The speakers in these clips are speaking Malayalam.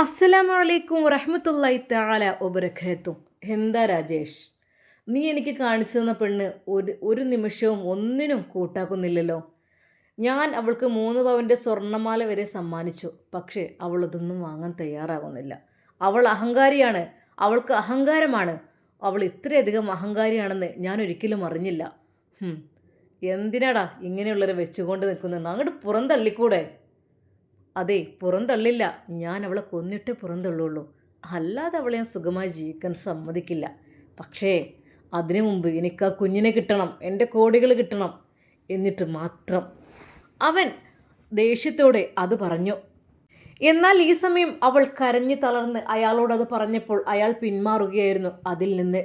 അസ്സലാമു അലൈക്കും വറഹമത്തല്ലായി താല വബറകാതുഹു. എന്താ രാജേഷ്? നീ എനിക്ക് കാണിച്ചു തന്ന പെണ്ണ് ഒരു ഒരു നിമിഷവും ഒന്നിനും കൂട്ടാക്കുന്നില്ലല്ലോ. ഞാൻ അവൾക്ക് മൂന്ന് പവന്റെ സ്വർണമാല വരെ സമ്മാനിച്ചു. പക്ഷേ അവൾ അതൊന്നും വാങ്ങാൻ തയ്യാറാകുന്നില്ല. അവൾ അഹങ്കാരിയാണ്. അവൾക്ക് അഹങ്കാരമാണ്. അവൾ ഇത്രയധികം അഹങ്കാരിയാണെന്ന് ഞാൻ ഒരിക്കലും അറിഞ്ഞില്ല. എന്തിനാടാ ഇങ്ങനെയുള്ളവരെ വെച്ചുകൊണ്ട് നിൽക്കുന്നത് അങ്ങോട്ട് പുറന്തള്ളിക്കൂടെ? അതെ പുറന്തള്ളില്ല. ഞാൻ അവളെ കൊന്നിട്ടേ പുറന്തള്ളുള്ളൂ. അല്ലാതെ അവളെ ഞാൻ സുഖമായി ജീവിക്കാൻ സമ്മതിക്കില്ല. പക്ഷേ അതിനു മുമ്പ് എനിക്ക് ആ കുഞ്ഞിനെ കിട്ടണം എന്റെ കോടികൾ കിട്ടണം എന്നിട്ട് മാത്രം. അവൻ ദേഷ്യത്തോടെ അത് പറഞ്ഞു. എന്നാൽ ഈ സമയം അവൾ കരഞ്ഞു തളർന്ന് അയാളോട് അത് പറഞ്ഞപ്പോൾ അയാൾ പിന്മാറുകയായിരുന്നു അതിൽ നിന്ന്.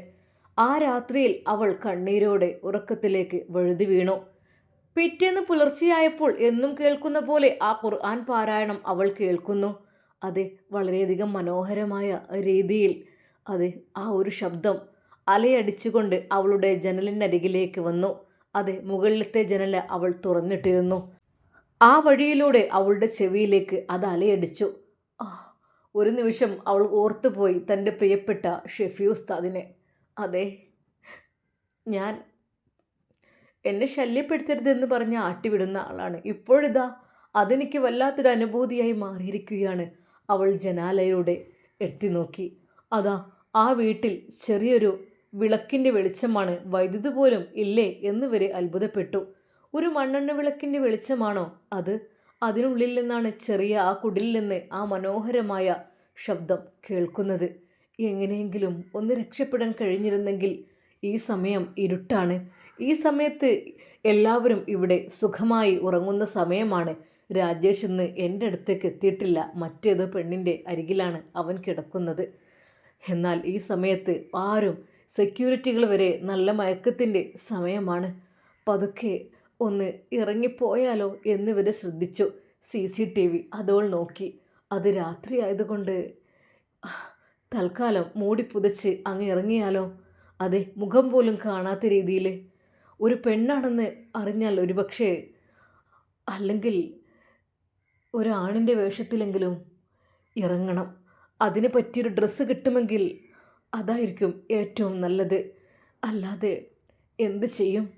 ആ രാത്രിയിൽ അവൾ കണ്ണീരോടെ ഉറക്കത്തിലേക്ക് വഴുതി വീണു. പിറ്റേന്ന് പുലർച്ചെയായപ്പോൾ എന്നും കേൾക്കുന്ന പോലെ ആ ഖുർആൻ പാരായണം അവൾ കേൾക്കുന്നു. അതെ വളരെയധികം മനോഹരമായ രീതിയിൽ അതെ ആ ഒരു ശബ്ദം അലയടിച്ചുകൊണ്ട് അവളുടെ ജനലിനരികിലേക്ക് വന്നു. അതെ മുകളിലത്തെ ജനല അവൾ തുറന്നിട്ടിരുന്നു. ആ വഴിയിലൂടെ അവളുടെ ചെവിയിലേക്ക് അത് അലയടിച്ചു. ഒരു നിമിഷം അവൾ ഓർത്തുപോയി തന്റെ പ്രിയപ്പെട്ട ഷെഫി ഉസ്താദിനെ. അതെ ഞാൻ എന്നെ ശല്യപ്പെടുത്തരുതെന്ന് പറഞ്ഞ് ആട്ടിവിടുന്ന ആളാണ്. ഇപ്പോഴിതാ അതെനിക്ക് വല്ലാത്തൊരു അനുഭൂതിയായി മാറിയിരിക്കുകയാണ് അവൾ ജനാലയിലൂടെ എത്തി നോക്കി. അതാ ആ വീട്ടിൽ ചെറിയൊരു വിളക്കിന്റെ വെളിച്ചമാണ്. വൈദ്യുതി പോലും ഇല്ലേ എന്ന് വരെ അത്ഭുതപ്പെട്ടു. ഒരു മണ്ണെണ്ണ വിളക്കിന്റെ വെളിച്ചമാണോ അത്? അതിനുള്ളിൽ നിന്നാണ് ചെറിയ ആ കുടിൽ നിന്ന് ആ മനോഹരമായ ശബ്ദം കേൾക്കുന്നത്. എങ്ങനെയെങ്കിലും ഒന്ന് രക്ഷപ്പെടാൻ കഴിഞ്ഞിരുന്നെങ്കിൽ ഈ സമയം ഇരുട്ടാണ്. ഈ സമയത്ത് എല്ലാവരും ഇവിടെ സുഖമായി ഉറങ്ങുന്ന സമയമാണ്. രാജേഷ് ഇന്ന് എന്റെ അടുത്തേക്ക് എത്തിയിട്ടില്ല. മറ്റേതോ പെണ്ണിന്റെ അരികിലാണ് അവൻ കിടക്കുന്നത്. എന്നാൽ ഈ സമയത്ത് ആരും സെക്യൂരിറ്റികൾ വരെ നല്ല മയക്കത്തിന്റെ സമയമാണ്. പതുക്കെ ഒന്ന് ഇറങ്ങിപ്പോയാലോ എന്നിവരെ ശ്രദ്ധിച്ചു. സി സി ടി വി അതോൾ നോക്കി. അത് രാത്രി ആയതുകൊണ്ട് തൽക്കാലം മൂടി പുതച്ച് അങ്ങ് ഇറങ്ങിയാലോ? അതെ മുഖം പോലും കാണാത്ത രീതിയിൽ. ഒരു പെണ്ണാണെന്ന് അറിഞ്ഞാൽ ഒരുപക്ഷെ അല്ലെങ്കിൽ ഒരാണിന്റെ വേഷത്തിലെങ്കിലും ഇറങ്ങണം. അതിന് പറ്റിയൊരു ഡ്രസ്സ് കിട്ടുമെങ്കിൽ അതായിരിക്കും ഏറ്റവും നല്ലത്. അല്ലാതെ എന്ത് ചെയ്യും?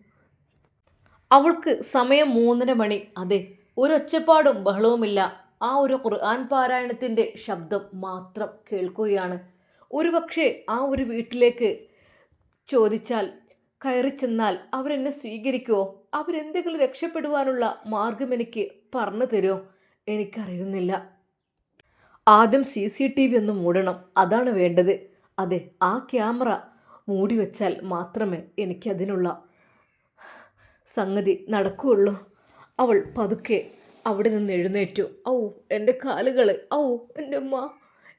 അവൾക്ക് സമയം മൂന്നര മണി. അതെ ഒരൊച്ചപ്പാടും ബഹളവുമില്ല. ആ ഒരു ഖുർആൻ പാരായണത്തിന്റെ ശബ്ദം മാത്രം കേൾക്കുകയാണ്. ഒരുപക്ഷെ ആ ഒരു വീട്ടിലേക്ക് ചോദിച്ചാൽ കയറി ചെന്നാൽ അവരെന്നെ സ്വീകരിക്കുമോ അവരെന്തെങ്കിലും രക്ഷപ്പെടുവാനുള്ള മാർഗം എനിക്ക് പറഞ്ഞു തരുമോ എനിക്കറിയുന്നില്ല. ആദ്യം സി സി ടി വി ഒന്ന് മൂടണം. അതാണ് വേണ്ടത്. അതെ ആ ക്യാമറ മൂടി വെച്ചാൽ മാത്രമേ എനിക്കതിനുള്ള സംഗതി നടക്കുകയുള്ളൂ. അവൾ പതുക്കെ അവിടെ നിന്ന് എഴുന്നേറ്റു. ഔ എന്റെ കാലുകൾ ഔ എന്റെ അമ്മ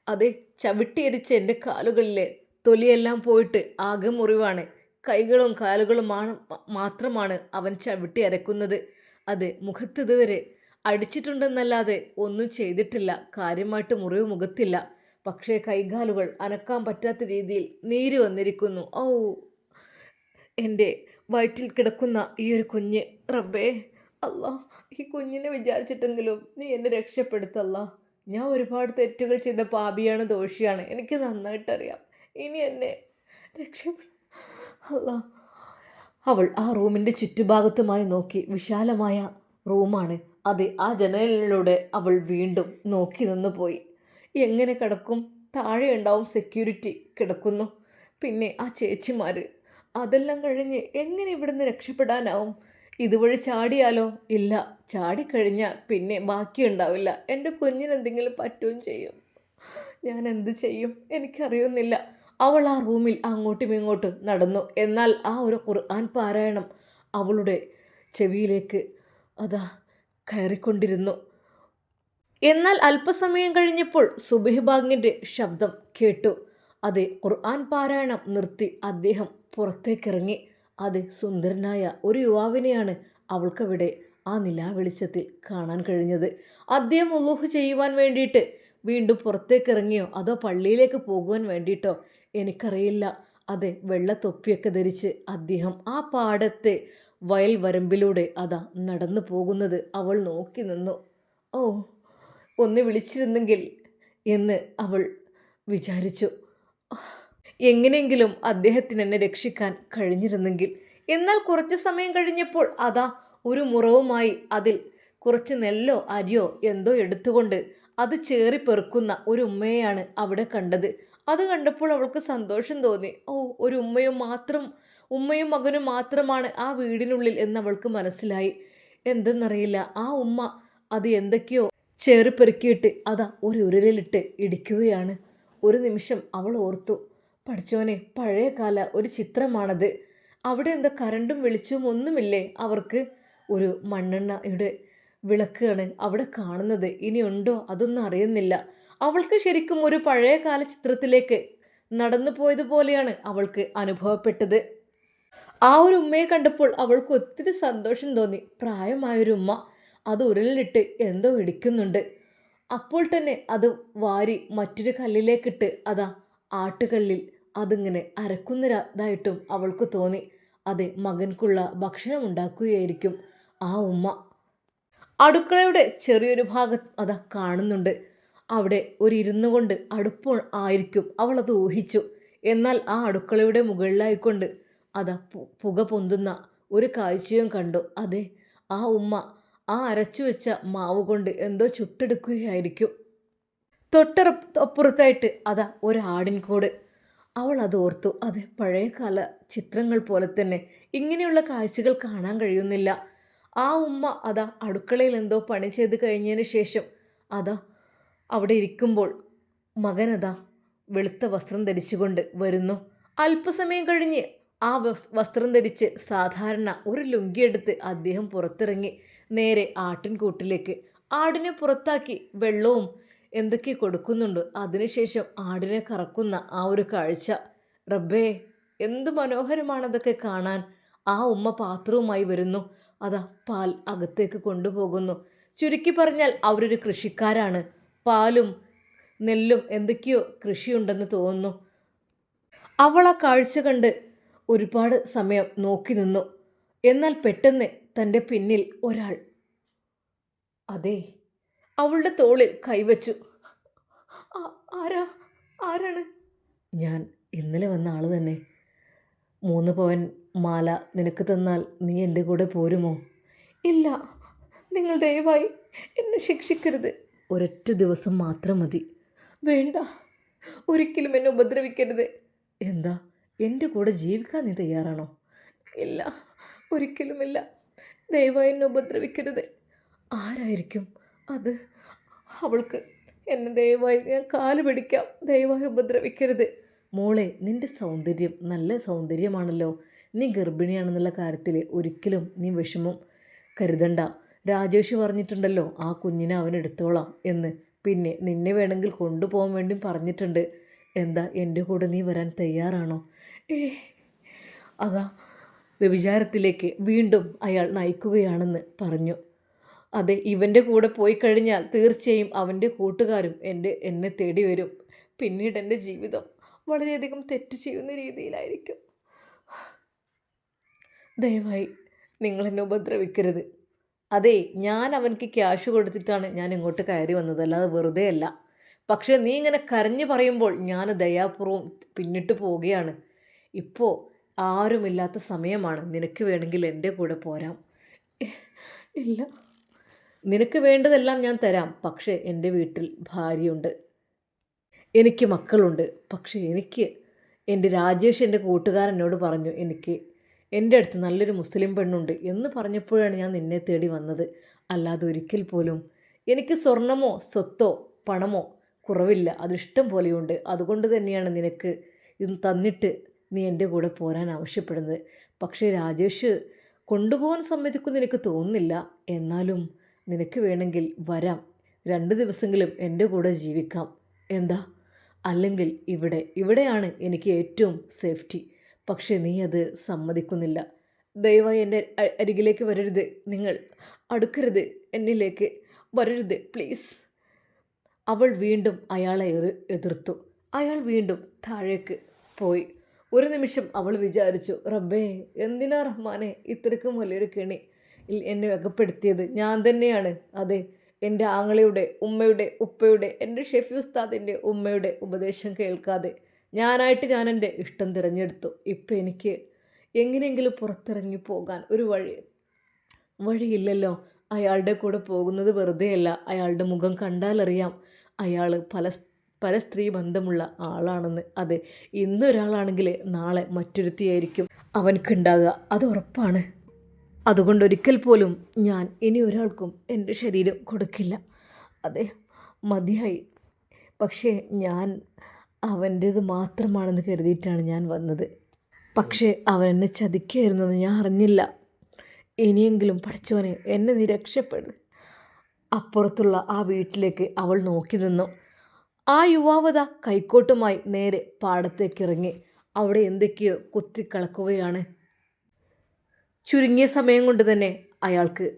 അതെ ചവിട്ടിയരിച്ച എന്റെ കാലുകളിലെ തൊലിയെല്ലാം പോയിട്ട് ആകെ മുറിവാണ്. കൈകളും കാലുകളുമാണ് മാത്രമാണ് അവൻ ചവിട്ടി അരക്കുന്നത്. അത് മുഖത്ത് ഇതുവരെ അടിച്ചിട്ടുണ്ടെന്നല്ലാതെ ഒന്നും ചെയ്തിട്ടില്ല. കാര്യമായിട്ട് മുറിവ് മുഖത്തില്ല. പക്ഷേ കൈകാലുകൾ അനക്കാൻ പറ്റാത്ത രീതിയിൽ നീര് വന്നിരിക്കുന്നു. ഔ എന്റെ വയറ്റിൽ കിടക്കുന്ന ഈ ഒരു കുഞ്ഞ്. റബ്ബേ അല്ല ഈ കുഞ്ഞിനെ വിചാരിച്ചിട്ടെങ്കിലും നീ എന്നെ രക്ഷപ്പെടുത്തല്ല. ഞാൻ ഒരുപാട് തെറ്റുകൾ ചെയ്ത പാപിയാണ് ദോഷിയാണ്. എനിക്ക് നന്നായിട്ടറിയാം. ഇനി എന്നെ രക്ഷപ്പെടും അവൾ ആ റൂമിന്റെ ചുറ്റുഭാഗത്തുമായി നോക്കി വിശാലമായ റൂമാണ്. അതെ ആ ജനലിലൂടെ അവൾ വീണ്ടും നോക്കി നിന്ന് പോയി എങ്ങനെ കിടക്കും? താഴെ ഉണ്ടാവും സെക്യൂരിറ്റി കിടക്കുന്നു. പിന്നെ ആ ചേച്ചിമാർ അതെല്ലാം കഴിഞ്ഞ് എങ്ങനെ ഇവിടുന്ന് രക്ഷപ്പെടാനാവും? ഇതുവഴി ചാടിയാലോ? ഇല്ല. ചാടിക്കഴിഞ്ഞാൽ പിന്നെ ബാക്കിയുണ്ടാവില്ല. എന്റെ കുഞ്ഞിനെന്തെങ്കിലും പറ്റുകയും ചെയ്യും. ഞാൻ എന്ത് ചെയ്യും? എനിക്കറിയുന്നില്ല. അവൾ ആ റൂമിൽ അങ്ങോട്ടും ഇങ്ങോട്ടും നടന്നു. എന്നാൽ ആ ഒരു ഖുർആൻ പാരായണം അവളുടെ ചെവിയിലേക്ക് അതാ കയറിക്കൊണ്ടിരുന്നു. എന്നാൽ അല്പസമയം കഴിഞ്ഞപ്പോൾ സുബിഹ് ബാങ്ങിന്റെ ശബ്ദം കേട്ടു. അതെ ഖുർആൻ പാരായണം നിർത്തി അദ്ദേഹം പുറത്തേക്കിറങ്ങി. അതെ സുന്ദരനായ ഒരു യുവാവിനെയാണ് അവൾക്കവിടെ ആ നിലാവെളിച്ചത്തിൽ കാണാൻ കഴിഞ്ഞത്. അദ്ദേഹം ഉള്ളൂഹ് ചെയ്യുവാൻ വേണ്ടിയിട്ട് വീണ്ടും പുറത്തേക്ക് ഇറങ്ങിയോ അതോ പള്ളിയിലേക്ക് പോകുവാൻ വേണ്ടിയിട്ടോ? എനിക്കറിയില്ല. അതെ വെള്ള തൊപ്പിയൊക്കെ ധരിച്ച് അദ്ദേഹം ആ പാടത്തെ വയൽ വരമ്പിലൂടെ അതാ നടന്നു പോകുന്നത് അവൾ നോക്കി നിന്നു. ഓ ഒന്ന് വിളിച്ചിരുന്നെങ്കിൽ എന്ന് അവൾ വിചാരിച്ചു. എങ്ങനെയെങ്കിലും അദ്ദേഹത്തിന് എന്നെ രക്ഷിക്കാൻ കഴിഞ്ഞിരുന്നെങ്കിൽ എന്നാൽ കുറച്ച് സമയം കഴിഞ്ഞപ്പോൾ അതാ ഒരു മുറവുമായി അതിൽ കുറച്ച് നെല്ലോ അരിയോ എന്തോ എടുത്തുകൊണ്ട് അത് ചേറി പെറുക്കുന്ന ഒരു ഉമ്മയെയാണ് അവിടെ കണ്ടത്. അത് കണ്ടപ്പോൾ അവൾക്ക് സന്തോഷം തോന്നി. ഓ ഒരു ഉമ്മയും മാത്രം ഉമ്മയും മകനും മാത്രമാണ് ആ വീടിനുള്ളിൽ എന്ന് അവൾക്ക് മനസ്സിലായി. എന്തെന്നറിയില്ല. ആ ഉമ്മ അത് എന്തൊക്കെയോ ചേറി പെറുക്കിയിട്ട് അതാ ഒരു ഉരുളിലിട്ട് ഇടിക്കുകയാണ്. ഒരു നിമിഷം അവൾ ഓർത്തു. പഠിച്ചോനെ പഴയ കാല ഒരു ചിത്രമാണത്. അവിടെ എന്താ കരണ്ടും വെളിച്ചവും ഒന്നുമില്ലേ അവർക്ക്? ഒരു മണ്ണെണ്ണയുടെ വിളക്കാണ് അവിടെ കാണുന്നത്. ഇനിയുണ്ടോ? അതൊന്നും അറിയുന്നില്ല. അവൾക്ക് ശരിക്കും ഒരു പഴയകാല ചിത്രത്തിലേക്ക് നടന്നു പോയതുപോലെയാണ് അവൾക്ക് അനുഭവപ്പെട്ടത്. ആ ഒരു ഉമ്മയെ കണ്ടപ്പോൾ അവൾക്ക് ഒത്തിരി സന്തോഷം തോന്നി. പ്രായമായൊരു ഉമ്മ അത് ഉരലിലിട്ട് എന്തോ ഇടിക്കുന്നുണ്ട്. അപ്പോൾ തന്നെ അത് വാരി മറ്റൊരു കല്ലിലേക്കിട്ട് അതാ ആട്ടുകല്ലിൽ അതിങ്ങനെ അരക്കുന്നതായിട്ടും അവൾക്ക് തോന്നി. അതെ മകൻക്കുള്ള ഭക്ഷണം ഉണ്ടാക്കുകയായിരിക്കും ആ ഉമ്മ. അടുക്കളയുടെ ചെറിയൊരു ഭാഗം അതാ കാണുന്നുണ്ട്. അവിടെ ഒരു ഇരുന്നു കൊണ്ട് അടുപ്പ് ആയിരിക്കും. അവളത് അത് ഊഹിച്ചു. എന്നാൽ ആ അടുക്കളയുടെ മുകളിലായിക്കൊണ്ട് അതാ പുക പൊന്തുന്ന ഒരു കാഴ്ചയും കണ്ടു. അതെ ആ ഉമ്മ ആ അരച്ചു വെച്ച മാവ് കൊണ്ട് എന്തോ ചുട്ടെടുക്കുകയായിരിക്കും. തൊട്ടപ്പുറത്തായിട്ട് അതാ ഒരാടിൻകൂട് അവൾ അത് ഓർത്തു. അതെ പഴയകാല ചിത്രങ്ങൾ പോലെ തന്നെ ഇങ്ങനെയുള്ള കാഴ്ചകൾ കാണാൻ കഴിയുന്നില്ല. ആ ഉമ്മ അതാ അടുക്കളയിൽ എന്തോ പണി ചെയ്ത് കഴിഞ്ഞതിന് ശേഷം അതാ അവിടെ ഇരിക്കുമ്പോൾ മകനതാ വെളുത്ത വസ്ത്രം ധരിച്ചുകൊണ്ട് വരുന്നു. അല്പസമയം കഴിഞ്ഞ് ആ വസ്ത്രം ധരിച്ച് സാധാരണ ഒരു ലുങ്കി എടുത്ത് അദ്ദേഹം പുറത്തിറങ്ങി നേരെ ആട്ടിൻകൂട്ടിലേക്ക്. ആടിനെ പുറത്താക്കി വെള്ളവും എന്തൊക്കെ കൊടുക്കുന്നുണ്ട്? അതിനുശേഷം ആടിനെ കറക്കുന്ന ആ ഒരു കാഴ്ച. റബ്ബേ എന്ത് മനോഹരമാണതൊക്കെ കാണാൻ. ആ ഉമ്മ പാത്രവുമായി വരുന്നു. അതാ പാൽ അകത്തേക്ക് കൊണ്ടുപോകുന്നു. ചുരുക്കി പറഞ്ഞാൽ അവരൊരു കൃഷിക്കാരാണ്. പാലും നെല്ലും എന്തൊക്കെയോ കൃഷിയുണ്ടെന്ന് തോന്നുന്നു. അവൾ ആ കാഴ്ച കണ്ട് ഒരുപാട് സമയം നോക്കി നിന്നു. എന്നാൽ പെട്ടെന്ന് തന്റെ പിന്നിൽ ഒരാൾ അതെ അവളുടെ തോളിൽ കൈവച്ചു. "ആ- ആരാ? ആരാണ്? ഞാൻ ഇന്നലെ വന്ന ആൾ തന്നെ. മൂന്ന് പവൻ മാല നിനക്ക് തന്നാൽ നീ എന്റെ കൂടെ പോരുമോ? ഇല്ല നിങ്ങൾ ദയവായി എന്നെ ശിക്ഷിക്കരുത്. ഒരൊറ്റ ദിവസം മാത്രം മതി. വേണ്ട. ഒരിക്കലും എന്നെ ഉപദ്രവിക്കരുത്. എന്താ? എന്റെ കൂടെ ജീവിക്കാൻ നീ തയ്യാറാണോ? ഇല്ല. ഒരിക്കലുമില്ല ദയവായി എന്നെ ഉപദ്രവിക്കരുത്. ആരായിരിക്കും അത്? അവൾക്ക് എന്നെ ദയവായി ഞാൻ കാൽ പിടിക്കാം. ദയവായി ഉപദ്രവിക്കരുത്. മോളെ നിന്റെ സൗന്ദര്യം നല്ല സൗന്ദര്യമാണല്ലോ. നീ ഗർഭിണിയാണെന്നുള്ള കാര്യത്തിൽ ഒരിക്കലും നീ വിഷമം കരുതണ്ട. രാജേഷ് പറഞ്ഞിട്ടുണ്ടല്ലോ ആ കുഞ്ഞിനെ അവൻ എടുത്തോളാം എന്ന്. പിന്നെ നിന്നെ വേണമെങ്കിൽ കൊണ്ടുപോകാൻ വേണ്ടി പറഞ്ഞിട്ടുണ്ട്. എന്താ എന്റെ കൂടെ നീ വരാൻ തയ്യാറാണോ? ഏ അതാ വ്യഭിചാരത്തിലേക്ക് വീണ്ടും അയാൾ നയിക്കുകയാണെന്ന് പറഞ്ഞു. അതെ ഇവന്റെ കൂടെ പോയി കഴിഞ്ഞാൽ തീർച്ചയായും അവന്റെ കൂട്ടുകാരും എന്റെ എന്നെ തേടി വരും. പിന്നീട് എന്റെ ജീവിതം വളരെയധികം തെറ്റ് ചെയ്യുന്ന രീതിയിലായിരിക്കും. ദയവായി നിങ്ങൾ എന്നെ ഉപദ്രവിക്കരുത്. അതെ ഞാൻ അവനക്ക് ക്യാഷ് കൊടുത്തിട്ടാണ് ഞാൻ ഇങ്ങോട്ട് കയറി വന്നത്. അല്ലാതെ വെറുതെ അല്ല. പക്ഷേ നീ ഇങ്ങനെ കരഞ്ഞു പറയുമ്പോൾ ഞാൻ ദയാപൂർവം പിന്നിട്ട് പോവുകയാണ്. ഇപ്പോൾ ആരുമില്ലാത്ത സമയമാണ്. നിനക്ക് വേണമെങ്കിൽ എന്റെ കൂടെ പോരാം. ഇല്ല. നിനക്ക് വേണ്ടതെല്ലാം ഞാൻ തരാം. പക്ഷേ എന്റെ വീട്ടിൽ ഭാര്യയുണ്ട്. എനിക്ക് മക്കളുണ്ട്. പക്ഷേ എനിക്ക് എന്റെ രാജേഷ് എന്റെ കൂട്ടുകാരനോട് പറഞ്ഞു എനിക്ക് എന്റെ അടുത്ത് നല്ലൊരു മുസ്ലിം പെണ്ണുണ്ട് എന്ന് പറഞ്ഞപ്പോഴാണ് ഞാൻ നിന്നെ തേടി വന്നത്. അല്ലാതെ ഒരിക്കൽ പോലും എനിക്ക് സ്വർണമോ സ്വത്തോ പണമോ കുറവില്ല. അതിഷ്ടം പോലെയുണ്ട്. അതുകൊണ്ട് തന്നെയാണ് നിനക്ക് ഇത് തന്നിട്ട് നീ എന്റെ കൂടെ പോരാൻ ആവശ്യപ്പെടുന്നത്. പക്ഷേ രാജേഷ് കൊണ്ടുപോകാൻ സമ്മതിക്കുമെന്ന് നിനക്ക് തോന്നുന്നില്ല. എന്നാലും നിനക്ക് വേണമെങ്കിൽ വരാം. രണ്ട് ദിവസമെങ്കിലും എന്റെ കൂടെ ജീവിക്കാം. എന്താ? അല്ലെങ്കിൽ ഇവിടെ ഇവിടെയാണ് എനിക്ക് ഏറ്റവും സേഫ്റ്റി. പക്ഷേ നീ അത് സമ്മതിക്കുന്നില്ല. ദയവായി എന്റെ അരികിലേക്ക് വരരുത്. നിങ്ങൾ അടുക്കരുത്. എന്നിലേക്ക് വരരുത് പ്ലീസ്. അവൾ വീണ്ടും അയാളെ എതിർത്തു. അയാൾ വീണ്ടും താഴേക്ക് പോയി. ഒരു നിമിഷം അവൾ വിചാരിച്ചു റബ്ബേ എന്തിനാ റഹ്മാനെ ഇത്രയ്ക്കും വലിയൊരു കെണി എന്നെ അകപ്പെടുത്തിയത് ഞാൻ തന്നെയാണ്. അതെ എന്റെ ആങ്ങളയുടെ ഉമ്മയുടെ ഉപ്പയുടെ എന്റെ ഷെഫി ഉസ്താദിന്റെ ഉമ്മയുടെ ഉപദേശം കേൾക്കാതെ ഞാനായിട്ട് ഞാൻ എന്റെ ഇഷ്ടം തിരഞ്ഞെടുത്തു. ഇപ്പം എനിക്ക് എങ്ങനെയെങ്കിലും പുറത്തിറങ്ങി പോകാൻ ഒരു വഴി വഴിയില്ലല്ലോ. അയാളുടെ കൂടെ പോകുന്നത് വെറുതെയല്ല അയാളുടെ മുഖം കണ്ടാലറിയാം അയാൾ പല പല സ്ത്രീ ബന്ധമുള്ള ആളാണെന്ന്. അതെ ഇന്നൊരാളാണെങ്കിൽ നാളെ മറ്റൊരുത്തിയായിരിക്കും അവനക്കുണ്ടാകുക അത് ഉറപ്പാണ്. അതുകൊണ്ട് ഒരിക്കൽ പോലും ഞാൻ ഇനി ഒരാൾക്കും എന്റെ ശരീരം കൊടുക്കില്ല. അതെ മതിയായി. പക്ഷേ ഞാൻ അവന്റേത് മാത്രമാണെന്ന് കരുതിയിട്ടാണ് ഞാൻ വന്നത്. പക്ഷേ അവൻ എന്നെ ചതിക്കായിരുന്നെന്ന് ഞാൻ അറിഞ്ഞില്ല. ഇനിയെങ്കിലും പഠിച്ചവനെ എന്നെ നീ രക്ഷപ്പെടു. അപ്പുറത്തുള്ള ആ വീട്ടിലേക്ക് അവൾ നോക്കി നിന്നു. ആ യുവാവത കൈക്കോട്ടുമായി നേരെ പാടത്തേക്ക് ഇറങ്ങി അവിടെ എന്തൊക്കെയോ കുത്തിക്കളക്കുകയാണ്. ചുരുങ്ങിയ സമയം കൊണ്ട് തന്നെ അയാൾക്ക്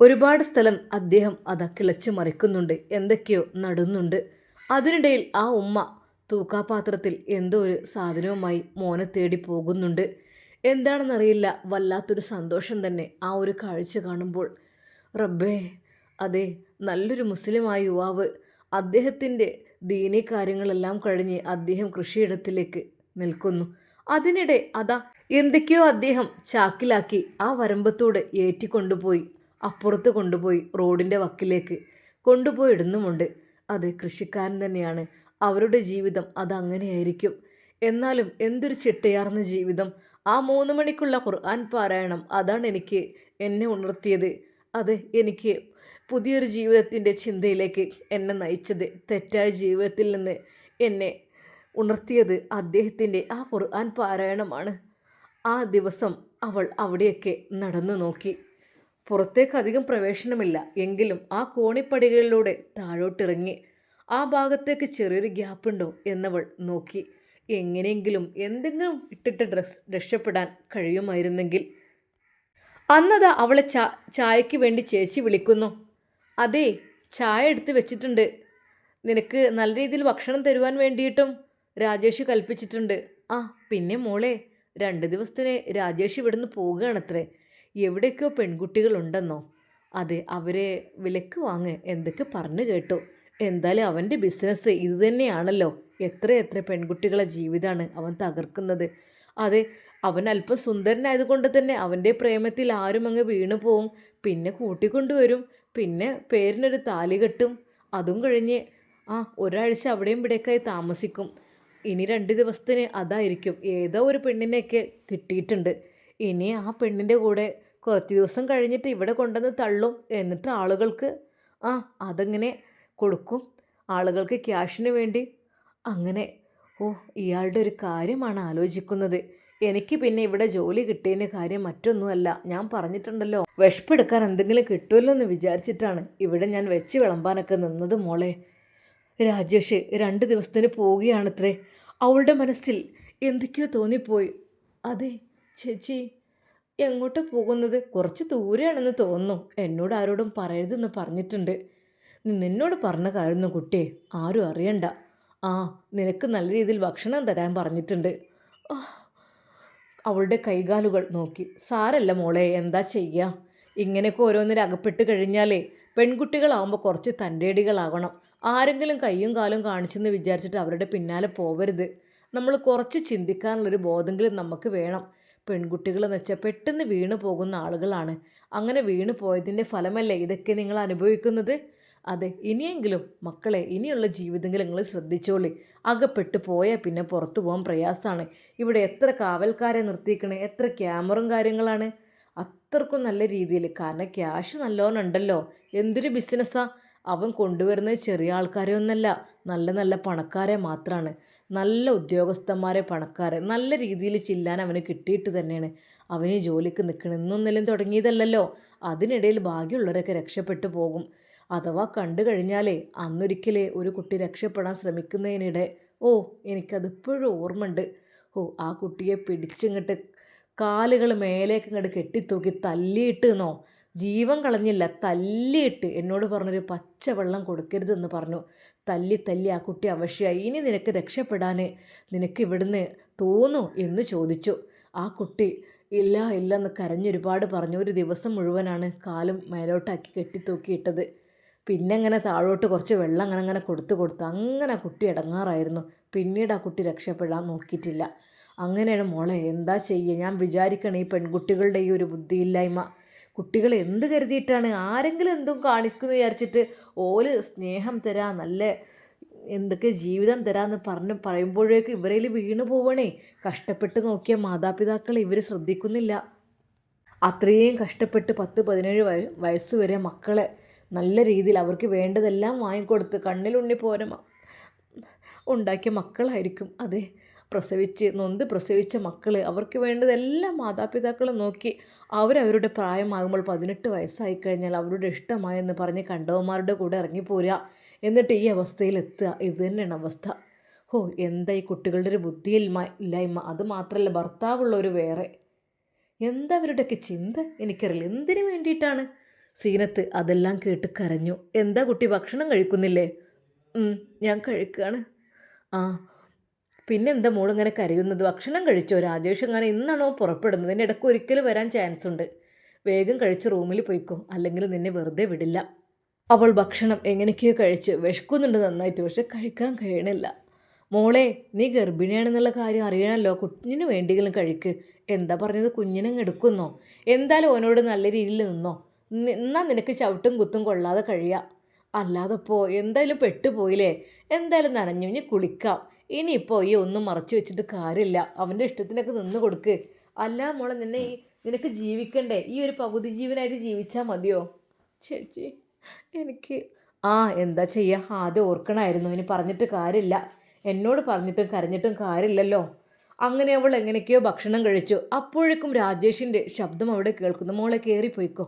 ഒരുപാട് സ്ഥലം അദ്ദേഹം അത കിളച്ച് മറിക്കുന്നുണ്ട്. എന്തൊക്കെയോ നടുന്നുണ്ട്. അതിനിടയിൽ ആ ഉമ്മ തൂക്കാപാത്രത്തിൽ എന്തോ ഒരു സാധനവുമായി മോനെ തേടി പോകുന്നുണ്ട്. എന്താണെന്നറിയില്ല. വല്ലാത്തൊരു സന്തോഷം തന്നെ ആ ഒരു കാഴ്ച കാണുമ്പോൾ. റബ്ബേ അതെ നല്ലൊരു മുസ്ലിമായ യുവാവ്. അദ്ദേഹത്തിന്റെ ദീനി കാര്യങ്ങളെല്ലാം കഴിഞ്ഞ് അദ്ദേഹം കൃഷിയിടത്തിലേക്ക് നിൽക്കുന്നു. അതിനിടെ അതാ എന്തൊക്കെയോ അദ്ദേഹം ചാക്കിലാക്കി ആ വരമ്പത്തൂടെ ഏറ്റിക്കൊണ്ടുപോയി അപ്പുറത്ത് കൊണ്ടുപോയി റോഡിന്റെ വക്കിലേക്ക് കൊണ്ടുപോയി ഇടുന്നുമുണ്ട്. അത് കൃഷിക്കാരൻ തന്നെയാണ്. അവരുടെ ജീവിതം അതങ്ങനെയായിരിക്കും എന്നാലും എന്തൊരു ചിട്ടയാർന്ന ജീവിതം. ആ മൂന്ന് മണിക്കുള്ള ഖുർആൻ പാരായണം അതാണ് എനിക്ക് എന്നെ ഉണർത്തിയത്. അത് എനിക്ക് പുതിയൊരു ജീവിതത്തിന്റെ ചിന്തയിലേക്ക് എന്നെ നയിച്ചത്. തെറ്റായ ജീവിതത്തിൽ നിന്ന് എന്നെ ഉണർത്തിയത് അദ്ദേഹത്തിന്റെ ആ ഖുർആൻ പാരായണമാണ്. ആ ദിവസം അവൾ അവിടെയൊക്കെ നടന്നു നോക്കി. പുറത്തേക്ക് അധികം പ്രവേശനമില്ല. എങ്കിലും ആ കോണിപ്പടികളിലൂടെ താഴോട്ടിറങ്ങി ആ ഭാഗത്തേക്ക് ചെറിയൊരു ഗ്യാപ്പുണ്ടോ എന്നവൾ നോക്കി. എങ്ങനെയെങ്കിലും എന്തെങ്കിലും ഇട്ടിട്ട് ഡ്രസ് രക്ഷപ്പെടാൻ കഴിയുമായിരുന്നെങ്കിൽ. അന്നതാ അവളെ ചാ ചായക്ക് വേണ്ടി ചേച്ചി വിളിക്കുന്നു. അതെ ചായ എടുത്ത് വെച്ചിട്ടുണ്ട്. നിനക്ക് നല്ല രീതിയിൽ ഭക്ഷണം തരുവാൻ വേണ്ടിയിട്ടും രാജേഷ് കൽപ്പിച്ചിട്ടുണ്ട്. ആ പിന്നെ മോളെ രണ്ട് ദിവസത്തിന് രാജേഷ് ഇവിടുന്ന് പോവുകയാണത്രേ. എവിടെയൊക്കെയോ പെൺകുട്ടികളുണ്ടെന്നോ? അതെ അവരെ വിലക്ക് വാങ്ങ് എന്തൊക്കെ പറഞ്ഞു കേട്ടു. എന്തായാലും അവന്റെ ബിസിനസ് ഇത് തന്നെയാണല്ലോ എത്ര എത്ര പെൺകുട്ടികളെ ജീവിതമാണ് അവൻ തകർക്കുന്നത്. അതെ അവൻ അല്പം സുന്ദരനായതുകൊണ്ട് തന്നെ അവന്റെ പ്രേമത്തിൽ ആരും അങ്ങ് വീണു പോവും. പിന്നെ കൂട്ടിക്കൊണ്ടുവരും. പിന്നെ പേരിനൊരു താലി കെട്ടും. അതും കഴിഞ്ഞ് ആ ഒരാഴ്ച അവിടെയും ഇവിടെയൊക്കെയായി താമസിക്കും. ഇനി രണ്ട് ദിവസത്തിന് അതായിരിക്കും. ഏതോ ഒരു പെണ്ണിനെയൊക്കെ കിട്ടിയിട്ടുണ്ട്. ഇനി ആ പെണ്ണിന്റെ കൂടെ കുറച്ച് ദിവസം കഴിഞ്ഞിട്ട് ഇവിടെ കൊണ്ടുവന്ന് തള്ളും എന്നിട്ട് ആളുകൾക്ക് ആ അതങ്ങനെ കൊടുക്കും? ആളുകൾക്ക് ക്യാഷിന് വേണ്ടി? അങ്ങനെ ഓ ഇയാളുടെ ഒരു കാര്യമാണ് ആലോചിക്കുന്നത്. എനിക്ക് പിന്നെ ഇവിടെ ജോലി കിട്ടിയതിന്റെ കാര്യം മറ്റൊന്നുമല്ല. ഞാൻ പറഞ്ഞിട്ടുണ്ടല്ലോ. വിഷപ്പെടുക്കാൻ എന്തെങ്കിലും കിട്ടുമല്ലോ എന്ന് വിചാരിച്ചിട്ടാണ് ഇവിടെ ഞാൻ വെച്ച് വിളമ്പാനൊക്കെ നിന്നത് മോളെ. രാജേഷ് രണ്ട് ദിവസത്തിന് പോവുകയാണത്രേ. അവളുടെ മനസ്സിൽ എന്തൊക്കെയോ തോന്നിപ്പോയി. അതെ ചേച്ചി എങ്ങോട്ട് പോകുന്നത്? കുറച്ച് ദൂരെയാണെന്ന് തോന്നുന്നു. എന്നോട് ആരോടും പറയരുതെന്ന് പറഞ്ഞിട്ടുണ്ട്. നിന്നോട് പറഞ്ഞ കാര്യമൊന്നും കുട്ടിയെ ആരും അറിയണ്ട. ആ നിനക്ക് നല്ല രീതിയിൽ ഭക്ഷണം തരാൻ പറഞ്ഞിട്ടുണ്ട്. അവളുടെ കൈകാലുകൾ നോക്കി. സാരല്ല മോളെ എന്താ ചെയ്യുക ഇങ്ങനെയൊക്കെ ഓരോന്നിൽ അകപ്പെട്ട് കഴിഞ്ഞാലേ പെൺകുട്ടികളാവുമ്പോൾ കുറച്ച് തന്റെടികളാകണം ആരെങ്കിലും കയ്യും കാലും കാണിച്ചെന്ന് വിചാരിച്ചിട്ട് അവരുടെ പിന്നാലെ പോവരുത്. നമ്മൾ കുറച്ച് ചിന്തിക്കാനുള്ളൊരു ബോധമെങ്കിലും നമുക്ക് വേണം. പെൺകുട്ടികളെന്ന് വെച്ചാൽ പെട്ടെന്ന് വീണു പോകുന്ന ആളുകളാണ്. അങ്ങനെ വീണു പോയതിന്റെ ഫലമല്ലേ ഇതൊക്കെ നിങ്ങൾ അനുഭവിക്കുന്നത്? അതെ ഇനിയെങ്കിലും മക്കളെ ഇനിയുള്ള ജീവിതങ്ങൾ നിങ്ങൾ ശ്രദ്ധിച്ചോളി. അകപ്പെട്ടു പോയാൽ പിന്നെ പുറത്തു പോകാൻ പ്രയാസമാണ് ഇവിടെ എത്ര കാവൽക്കാരെ നിർത്തിക്കണേ എത്ര ക്യാമറും കാര്യങ്ങളാണ്. അത്രക്കും നല്ല രീതിയിൽ കാരണം ക്യാഷ് നല്ലോണം ഉണ്ടല്ലോ. എന്തൊരു ബിസിനസ്സാണ് അവൻ കൊണ്ടുവരുന്നത് ചെറിയ ആൾക്കാരെ ഒന്നല്ല നല്ല നല്ല പണക്കാരെ മാത്രമാണ് നല്ല ഉദ്യോഗസ്ഥന്മാരെ പണക്കാരെ നല്ല രീതിയിൽ ചില്ലാൻ അവന് കിട്ടിയിട്ട് തന്നെയാണ്. അവന് ജോലിക്ക് നിൽക്കണം ഇന്നൊന്നിലും തുടങ്ങിയതല്ലല്ലോ. അതിനിടയിൽ ഭാഗ്യമുള്ളവരൊക്കെ രക്ഷപ്പെട്ടു പോകും. അഥവാ കണ്ടു കഴിഞ്ഞാലേ അന്നൊരിക്കലേ ഒരു കുട്ടി രക്ഷപ്പെടാൻ ശ്രമിക്കുന്നതിനിടെ ഓ എനിക്കതിപ്പോഴും ഓർമ്മയുണ്ട്. ഓ ആ കുട്ടിയെ പിടിച്ചിങ്ങോട്ട് കാലുകൾ മേലേക്ക് ഇങ്ങോട്ട് കെട്ടിത്തൂക്കി തല്ലിയിട്ട് എന്നോ ജീവൻ കളഞ്ഞില്ല തല്ലിയിട്ട് എന്നോട് പറഞ്ഞൊരു പച്ചവെള്ളം കൊടുക്കരുതെന്ന് പറഞ്ഞു. തല്ലി തല്ലി ആ കുട്ടി അവശയായി. ഇനി നിനക്ക് രക്ഷപ്പെടാൻ നിനക്ക് ഇവിടുന്ന് തോന്നു എന്ന് ചോദിച്ചു. ആ കുട്ടി ഇല്ല ഇല്ല എന്ന് കരഞ്ഞൊരുപാട് പറഞ്ഞു. ഒരു ദിവസം മുഴുവനാണ് കാലും മേലോട്ടാക്കി കെട്ടിത്തൂക്കിയിട്ടത്. പിന്നെ അങ്ങനെ താഴോട്ട് കുറച്ച് വെള്ളം അങ്ങനെ അങ്ങനെ കൊടുത്തു കൊടുത്തു അങ്ങനെ ആ കുട്ടി ഇടങ്ങാറായിരുന്നു പിന്നീട് ആ കുട്ടി രക്ഷപ്പെടാൻ നോക്കിയിട്ടില്ല. അങ്ങനെയാണ് മോളെ എന്താ ചെയ്യുക ഞാൻ വിചാരിക്കണം ഈ പെൺകുട്ടികളുടെ ഈ ഒരു ബുദ്ധിയില്ലായ്മ. കുട്ടികൾ എന്ത് കരുതിയിട്ടാണ്? ആരെങ്കിലും എന്തും കാണിക്കുന്നു വിചാരിച്ചിട്ട് ഓൽ സ്നേഹം തരാ നല്ല എന്തൊക്കെ ജീവിതം തരാമെന്ന് പറഞ്ഞ് പറയുമ്പോഴേക്കും ഇവരേൽ വീണ് പോവണേ. കഷ്ടപ്പെട്ട് നോക്കിയ മാതാപിതാക്കൾ ഇവർ ശ്രദ്ധിക്കുന്നില്ല. അത്രയും കഷ്ടപ്പെട്ട് പത്ത് പതിനേഴ് വയ വയസ്സ് വരെ മക്കളെ നല്ല രീതിയിൽ അവർക്ക് വേണ്ടതെല്ലാം വാങ്ങിക്കൊടുത്ത് കണ്ണിലുണ്ണി പോരമ ഉണ്ടാക്കിയ മക്കളായിരിക്കും. അതെ പ്രസവിച്ച് നൊന്ത് പ്രസവിച്ച മക്കൾ അവർക്ക് വേണ്ടതെല്ലാം മാതാപിതാക്കളും നോക്കി അവരവരുടെ പ്രായമാകുമ്പോൾ പതിനെട്ട് വയസ്സായി കഴിഞ്ഞാൽ അവരുടെ ഇഷ്ടമായെന്ന് പറഞ്ഞ് കണ്ടവന്മാരുടെ കൂടെ ഇറങ്ങിപ്പോരുക. എന്നിട്ട് ഈ അവസ്ഥയിലെത്തുക. ഇത് തന്നെയാണ് അവസ്ഥ. ഹോ എന്താ ഈ കുട്ടികളുടെ ഒരു ഇല്ല ഇല്ലായ്മ? അത് മാത്രമല്ല ഭർത്താവുള്ളവർ വേറെ. എന്താ അവരുടെയൊക്കെ ചിന്ത? എനിക്കറിയില്ല. എന്തിനു വേണ്ടിയിട്ടാണ്? സീനത്ത് അതെല്ലാം കേട്ട് കരഞ്ഞു. എന്താ കുട്ടി? ഭക്ഷണം കഴിക്കുന്നില്ലേ? ഞാൻ കഴിക്കുകയാണ് ആ പിന്നെ എന്താ ഇങ്ങനെ കരയുന്നത്? ഭക്ഷണം കഴിച്ചോ? രാജേഷ് ഇങ്ങനെ ഇന്നാണോ പുറപ്പെടുന്നത്? എന്റെ ഇടയ്ക്ക് ഒരിക്കലും വരാൻ ചാൻസ് ഉണ്ട്. വേഗം കഴിച്ച് റൂമിൽ പോയിക്കോ. അല്ലെങ്കിൽ നിന്നെ വെറുതെ വിടില്ല. അവൾ ഭക്ഷണം എങ്ങനെയൊക്കെയോ കഴിച്ച് വിശക്കുന്നുണ്ട് നന്നായിട്ട്. പക്ഷെ കഴിക്കാൻ കഴിയണില്ല. മോളെ നീ ഗർഭിണിയാണെന്നുള്ള കാര്യം അറിയണമല്ലോ കുഞ്ഞിന് വേണ്ടിയെങ്കിലും കഴിക്ക്. എന്താ പറഞ്ഞത്? കുഞ്ഞിനെ എടുക്കുന്നോ? എന്തായാലും ഓനോട് നല്ല രീതിയിൽ നിന്നോ? എന്നാൽ നിനക്ക് ചവിട്ടും കുത്തും കൊള്ളാതെ കഴിയാം. അല്ലാതെ പോ എന്തായാലും പെട്ടുപോയില്ലേ? എന്തായാലും നനഞ്ഞു. ഇനി കുളിക്കാം. ഇനിയിപ്പോൾ ഈ ഒന്നും മറച്ചു വെച്ചിട്ട് കാര്യമില്ല. അവന്റെ ഇഷ്ടത്തിനൊക്കെ നിന്ന് കൊടുക്ക്. അല്ല മോളെ നിന്നെ ഈ നിനക്ക് ജീവിക്കണ്ടേ? ഈ ഒരു പകുതി ജീവനായിട്ട് ജീവിച്ചാൽ മതിയോ? ചേച്ചി എനിക്ക് ആ എന്താ ചെയ്യുക ആദ്യം ഓർക്കണമായിരുന്നു ഇനി പറഞ്ഞിട്ട് കാര്യമില്ല. എന്നോട് പറഞ്ഞിട്ടും കരഞ്ഞിട്ടും കാര്യമില്ലല്ലോ. അങ്ങനെ അവൾ എങ്ങനെയൊക്കെയോ ഭക്ഷണം കഴിച്ചു. അപ്പോഴേക്കും രാജേഷിന്റെ ശബ്ദം അവിടെ കേൾക്കുന്നു. മോളെ കയറിപ്പോയിക്കോ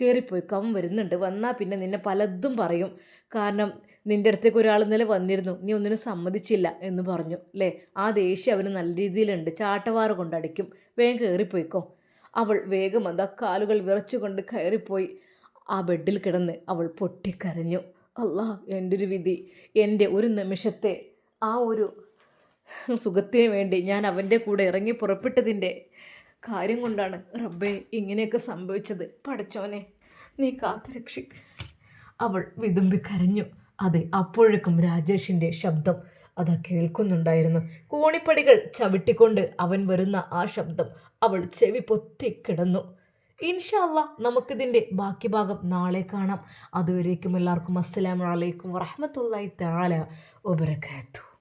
കയറിപ്പോയിക്കോ അവൻ വരുന്നുണ്ട്. വന്നാൽ പിന്നെ നിന്നെ പലതും പറയും. കാരണം നിന്റെ അടുത്തേക്ക് ഒരാൾ ഇന്നലെ വന്നിരുന്നു. നീ ഒന്നിനും സമ്മതിച്ചില്ല എന്ന് പറഞ്ഞു അല്ലേ? ആ ദേഷ്യം അവന് നല്ല രീതിയിലുണ്ട്. ചാട്ടവാറ് കൊണ്ടടിക്കും വേഗം കയറിപ്പോയിക്കോ അവൾ വേഗം അതാ കാലുകൾ വിറച്ചുകൊണ്ട് കയറിപ്പോയി. ആ ബെഡിൽ കിടന്ന് അവൾ പൊട്ടിക്കരഞ്ഞു. അല്ലാ എന്റെ ഒരു വിധി. എന്റെ ഒരു നിമിഷത്തെ ആ ഒരു സുഖത്തിന് വേണ്ടി ഞാൻ അവന്റെ കൂടെ ഇറങ്ങി പുറപ്പെട്ടതിന്റെ കാര്യം കൊണ്ടാണ് റബ്ബേ ഇങ്ങനെയൊക്കെ സംഭവിച്ചത്. പഠിച്ചോനെ നീ കാത്തുരക്ഷിക്ക്. അവൾ വിതുമ്പി കരഞ്ഞു അതെ അപ്പോഴേക്കും രാജേഷിന്റെ ശബ്ദം അതാ കേൾക്കുന്നുണ്ടായിരുന്നു. കൂണിപ്പടികൾ ചവിട്ടിക്കൊണ്ട് അവൻ വരുന്ന ആ ശബ്ദം അവൾ ചെവി പൊത്തി കിടന്നു. ഇൻഷല്ല നമുക്കിതിന്റെ ബാക്കി ഭാഗം നാളെ കാണാം. അതുവരേക്കും എല്ലാവർക്കും അസ്സലാമു അലൈക്കും വറഹമത്തല്ലായി താല വബറകാതുഹു.